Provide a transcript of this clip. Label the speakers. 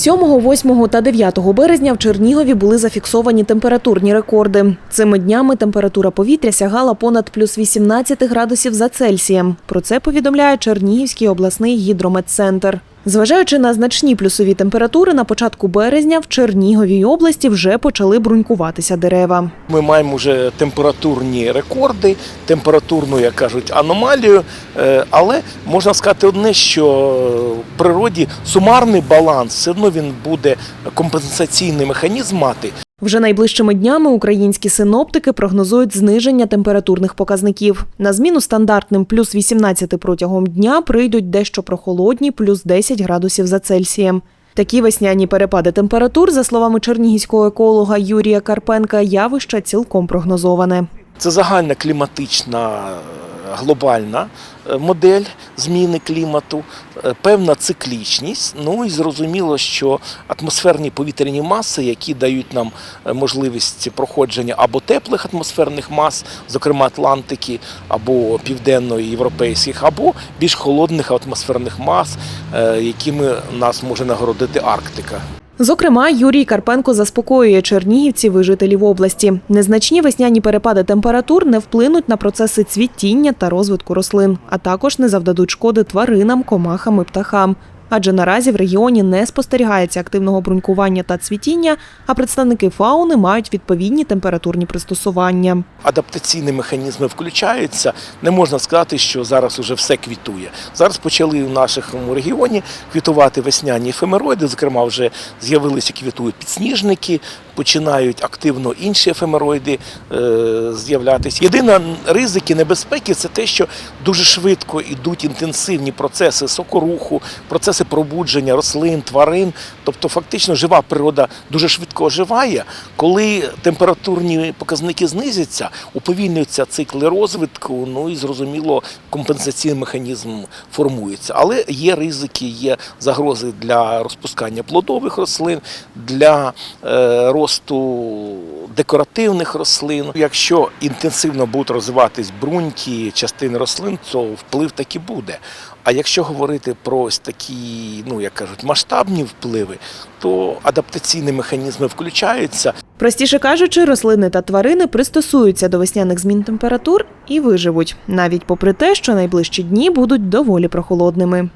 Speaker 1: 7, 8 та 9 березня в Чернігові були зафіксовані температурні рекорди. Цими днями температура повітря сягала понад плюс 18 градусів за Цельсієм. Про це повідомляє Чернігівський обласний гідрометцентр. Зважаючи на значні плюсові температури, на початку березня в Черніговій області вже почали брунькуватися дерева.
Speaker 2: Ми маємо вже температурні рекорди, температурну, як кажуть, аномалію. Е, Але можна сказати одне, що в природі сумарний баланс все одно він буде компенсаційний механізм мати.
Speaker 1: Вже найближчими днями українські синоптики прогнозують зниження температурних показників. На зміну стандартним плюс 18 протягом дня прийдуть дещо прохолодні плюс 10 градусів за Цельсієм. Такі весняні перепади температур, за словами чернігівського еколога Юрія Карпенка, явище цілком прогнозоване.
Speaker 2: Це загальна кліматична глобальна е, модель зміни клімату, е, певна циклічність. Ну і зрозуміло, що атмосферні повітряні маси, які дають нам е, можливість проходження або теплих атмосферних мас, зокрема Атлантики, або південно-європейських, або більш холодних атмосферних мас, якими нас може нагородити Арктика.
Speaker 1: Зокрема, Юрій Карпенко заспокоює чернігівців і жителів області. Незначні весняні перепади температур не вплинуть на процеси цвітіння та розвитку рослин, а також не завдадуть шкоди тваринам, комахам і птахам. Адже наразі в регіоні не спостерігається активного брунькування та цвітіння, а представники фауни мають відповідні температурні пристосування.
Speaker 2: адаптаційні механізми включаються. Не можна сказати, що зараз уже все квітує. Зараз почали в нашому регіоні квітувати весняні ефемероїди. Зокрема, вже з'явилися квітують підсніжники, починають активно інші ефемероїди е, з'являтися. Єдина ризик і небезпеки це те, що дуже швидко йдуть інтенсивні процеси сокоруху, процеси пробудження рослин, тварин. Тобто, фактично, жива природа дуже швидко оживає. Коли температурні показники знизяться, уповільнюються цикли розвитку, ну і зрозуміло, компенсаційний механізм формується. Але є ризики, є загрози для розпускання плодових рослин, для е, росту декоративних рослин. Якщо інтенсивно будуть розвиватись бруньки, частини рослин, то вплив таки буде. А якщо говорити про ось такі, ну як кажуть, масштабні впливи, то адаптаційні механізми включаються.
Speaker 1: Простіше кажучи, рослини та тварини пристосуються до весняних змін температур і виживуть, навіть попри те, що найближчі дні будуть доволі прохолодними.